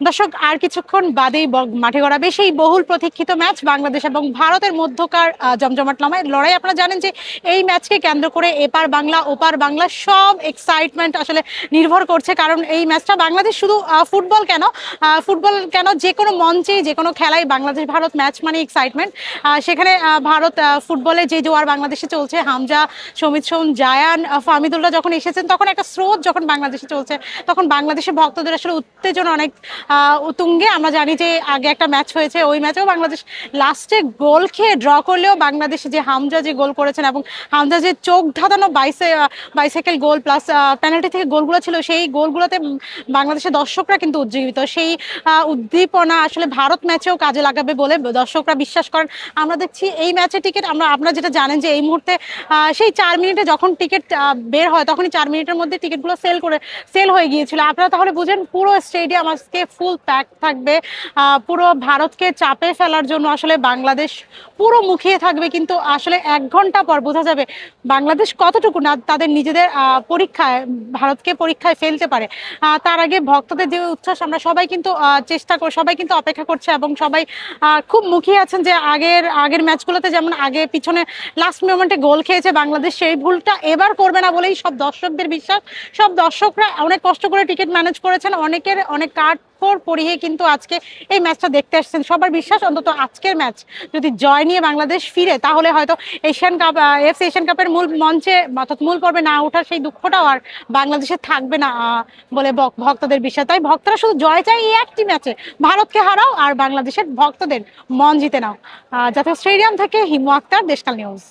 দর্শক আর কিছুক্ষণ বাদেই মাঠে গড়াবে সেই বহুল প্রতীক্ষিত ম্যাচ বাংলাদেশ এবং ভারতের মধ্যকার জমজমাট লড়াই লড়াই আপনারা জানেন যে এই ম্যাচকে কেন্দ্র করে এপার বাংলা ওপার বাংলা সব এক্সাইটমেন্ট আসলে নির্ভর করছে। কারণ এই ম্যাচটা বাংলাদেশ শুধু ফুটবল কেন? ফুটবল কেন? যে কোনো মঞ্চে যে কোনো খেলায় বাংলাদেশ ভারত ম্যাচ মানে এক্সাইটমেন্ট সেখানে ভারত ফুটবলে যে জোয়ার বাংলাদেশে চলছে হামজা সমিত সোম জায়ান আহ, ফাহমিদুল্লাহ যখন এসেছেন তখন একটা স্রোত যখন বাংলাদেশে চলছে তখন বাংলাদেশের ভক্তদের আসলে উত্তেজনা অনেক উতুঙ্গে আমরা জানি যে আগে একটা ম্যাচ হয়েছে, ওই ম্যাচেও বাংলাদেশ লাস্টে গোল খেয়ে ড্র করলেও বাংলাদেশে যে হামজা যে গোল করেছেন এবং হামজা যে চোখ ধাঁধানো বাইসে বাইসাইকেল গোল প্লাস পেনাল্টি থেকে গোলগুলো ছিল, সেই গোলগুলোতে বাংলাদেশের দর্শকরা কিন্তু উজ্জীবিত। সেই উদ্দীপনা আসলে ভারত ম্যাচেও কাজে লাগাবে বলে দর্শকরা বিশ্বাস করেন। আমরা দেখছি এই ম্যাচের টিকিট আমরা, আপনারা যেটা জানেন যে এই মুহূর্তে সেই চার মিনিটে যখন টিকিট বের হয়, তখনই চার মিনিটের মধ্যে টিকিটগুলো সেল করে সেল হয়ে গিয়েছিল। আপনারা তাহলে বুঝেন, পুরো স্টেডিয়াম আজকে ফুল প্যাক থাকবে। পুরো ভারতকে চাপে ফেলার জন্য আসলে বাংলাদেশ পুরো মুখিয়ে থাকবে, কিন্তু আসলে এক ঘণ্টা পর বোঝা যাবে বাংলাদেশ কতটুকু না তাদের নিজেদের পরীক্ষায়, ভারতকে পরীক্ষায় ফেলতে পারে। তার আগে ভক্তদের যে উচ্ছ্বাস, আমরা সবাই কিন্তু চেষ্টা কর, সবাই কিন্তু অপেক্ষা করছে এবং সবাই খুব মুখিয়ে আছেন যে আগের আগের ম্যাচগুলোতে যেমন আগে পিছনে লাস্ট মোমেন্টে গোল খেয়েছে বাংলাদেশ, সেই ভুলটা এবার করবে না বলেই সব দর্শকদের বিশ্বাস। সব দর্শকরা অনেক কষ্ট করে টিকিট ম্যানেজ করেছেন। অনেকের, অনেক কার্ড ফোর পরিয়ে কিন্তু আজকে এই ম্যাচটা দেখতে আসছেন। সবার বিশ্বাস, অন্তত আজকের ম্যাচ যদি জয় নিয়ে বাংলাদেশ ফিরে, তাহলে হয়তো এশিয়ান কাপ এফসি এশিয়ান কাপের মূল মঞ্চে, অর্থাৎ মূল পর্বে না ওঠার সেই দুঃখটাও আর বাংলাদেশে থাকবে না বলে ভক্তদের বিশ্বাস। তাই ভক্তরা শুধু জয় চাই এই একটি ম্যাচে। ভারতকে হারাও আর বাংলাদেশের ভক্তদের মন জিতে নাও। জাতীয় স্টেডিয়াম থেকে হিমু আক্তার দেশকাল নিউজ।